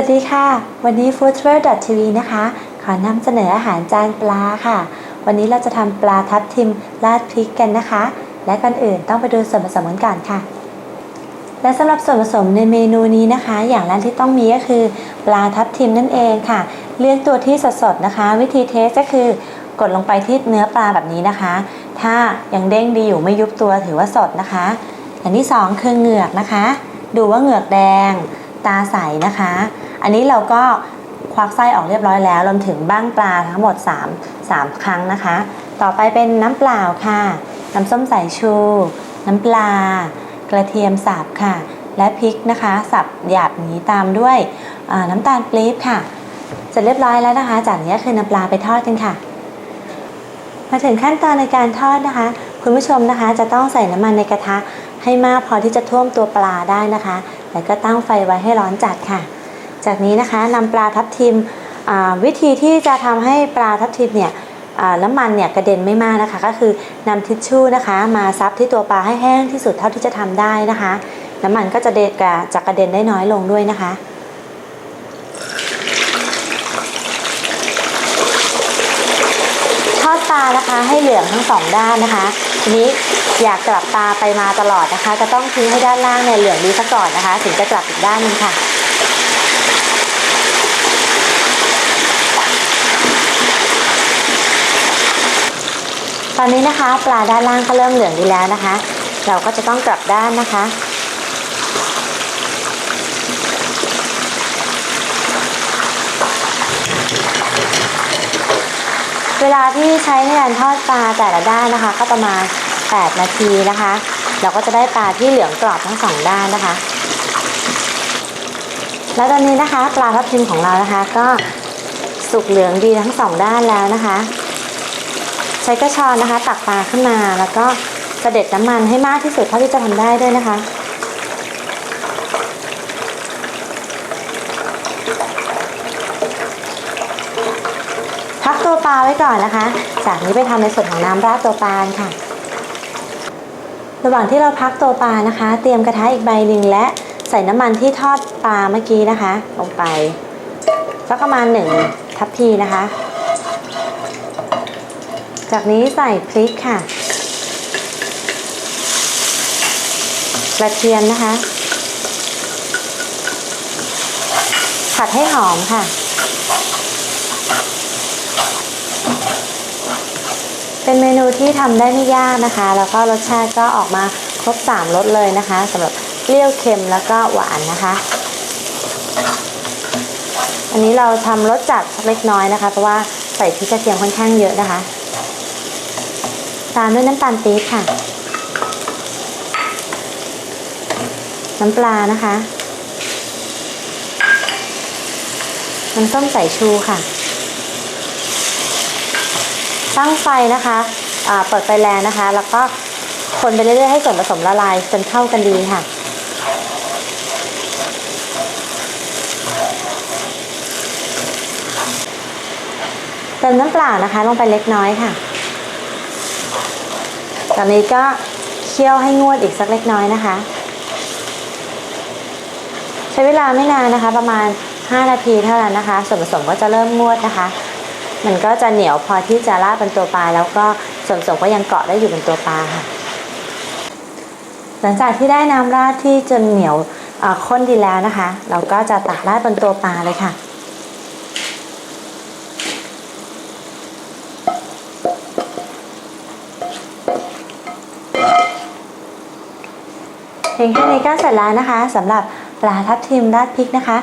วัสดีค่ะ วันนี้ f o o d t r a v e l TV นะคะ ขอนำเสนออาหารจานปลาค่ะ วันนี้เราจะทำปลาทับทิมราดพริกกันนะคะ และก่อนอื่นต้องไปดูส่วนผสมกันก่อนค่ะ และสำหรับส่วนผสมในเมนูนี้นะคะ อย่างแรกที่ต้องมีก็คือ ปลาทับทิมนั่นเองค่ะ เลือกตัวที่สดๆนะคะ วิธีเทสก็คือกดลงไปที่เนื้อปลาแบบนี้นะคะ ถ้ายังเด้งดีอยู่ไม่ยุบตัวถือว่าสดนะคะ อย่างที่สองคือเหงือกนะคะ ดูว่าเหงือกแดง ตาใสนะคะ อันนี้เราก็ควักไส้ออกเรียบร้อยแล้วรวมถึงบ้างปลาทั้งหมด 3 3 ครั้งนะคะ ต่อไปเป็นน้ำเปล่าค่ะ น้ำส้มสายชู น้ำปลา กระเทียมสับค่ะ และพริกนะคะ สับหยาบนี้ตามด้วยน้ำตาลปี๊บค่ะ เสร็จเรียบร้อยแล้วนะคะ จากนี้ก็คือน้ำปลาไปทอดกันค่ะ มาถึงขั้นตอนในการทอดนะคะ คุณผู้ชมนะคะ จะต้องใส่น้ำมันในกระทะให้มากพอที่จะท่วมตัวปลาได้นะคะ แล้วก็ตั้งไฟไว้ให้ร้อนจัดค่ะ จากนี้นะคะนำปลาทับทิมวิธีที่จะทำให้ปลาทับทิมเนี่ยน้ำมันเนี่ยกระเด็นไม่มากนะคะ ก็คือนำทิชชู่นะคะ มาซับที่ตัวปลาให้แห้งที่สุดเท่าที่จะทำได้นะคะ น้ำมันก็จะเด็ดกระจะกระเด็นได้น้อยลงด้วยนะคะทอดปลานะคะให้เหลืองทั้งสองด้านนะคะทีนี้อยากกลับตาไปมาตลอดนะคะ จะต้องทิ้งให้ด้านล่างเนี่ยเหลืองดีซะก่อนนะคะ ถึงจะกลับอีกด้านนึงค่ะ ตอนนี้นะคะปลาด้านล่างก็เริ่มเหลืองดีแล้วนะคะ เราก็จะต้องกลับด้านนะคะ เวลาที่ใช้ในการทอดปลาแต่ละด้านนะคะ ก็ประมาณ 8 นาทีนะคะ เราก็จะได้ปลาที่เหลืองกรอบทั้งสองด้านนะคะ แล้วตอนนี้นะคะ ปลาทับทิมของเรานะคะ ก็สุกเหลืองดีทั้งสองด้านแล้วนะคะ ใช้กระชอนนะคะ ตักปลาขึ้นมาแล้วก็เสด็จน้ำมันให้มากที่สุดเท่าที่จะทำได้ด้วยนะคะ พักตัวปลาไว้ก่อนนะคะ จากนี้ไปทำในส่วนของน้ำราดตัวปลาค่ะ ระหว่างที่เราพักตัวปลานะคะ เตรียมกระทะอีกใบหนึ่งและใส่น้ำมันที่ทอดปลาเมื่อกี้นะคะ ลงไปสักประมาณหนึ่งทัพพีนะคะ จากนี้ใส่พริกค่ะ กระเทียมนะคะ ผัดให้หอมค่ะ เป็นเมนูที่ทำได้ไม่ยากนะคะ แล้วก็รสชาติก็ออกมาครบ3รสเลยนะคะสำหรับเปรี้ยวเค็มแล้วก็หวานนะคะ อันนี้เราทำรสจัดเล็กน้อยนะคะ เพราะว่าใส่พริกกระเทียมค่อนข้างเยอะนะคะ ตามด้วยน้ำตาลปี๊บค่ะ น้ำปลานะคะ น้ำส้มสายชูค่ะ ตั้งไฟนะคะเปิดไฟแรงนะคะ แล้วก็คนไปเรื่อยๆให้ส่วนผสมละลายจนเข้ากันดีค่ะเติมน้ำเปล่านะคะ ลงไปเล็กน้อยค่ะ ตอนนี้ก็เคี่ยวให้งวดอีกสักเล็กน้อยนะคะ ใช้เวลาไม่นานนะคะ ประมาณ 5 นาทีเท่านั้นนะคะ ส่วนผสมก็จะเริ่มงวดนะคะ มันก็จะเหนียวพอที่จะราดเป็นตัวปลา แล้วก็ส่วนผสมก็ยังเกาะได้อยู่บนตัวปลาค่ะ หลังจากที่ได้น้ำราดที่จนเหนียวข้นดีแล้วนะคะ เราก็จะตักราดบนตัวปลาเลยค่ะ เพียงแค่นี้ก็เสร็จแล้วนะคะสำหรับปลาทับทิมราดพริกนะคะ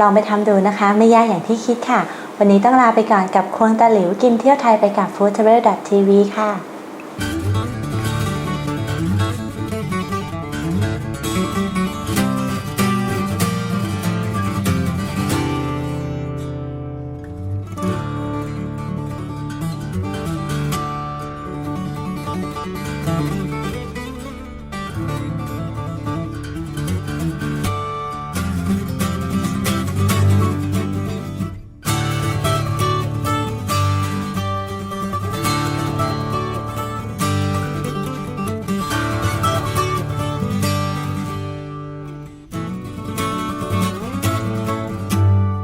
ลองไปทำดูนะคะ ไม่ยากอย่างที่คิดค่ะ วันนี้ต้องลาไปก่อนกับควงตะหลิวกินเที่ยวไทยไปกับ f o o d t r a v e l TV ค่ะ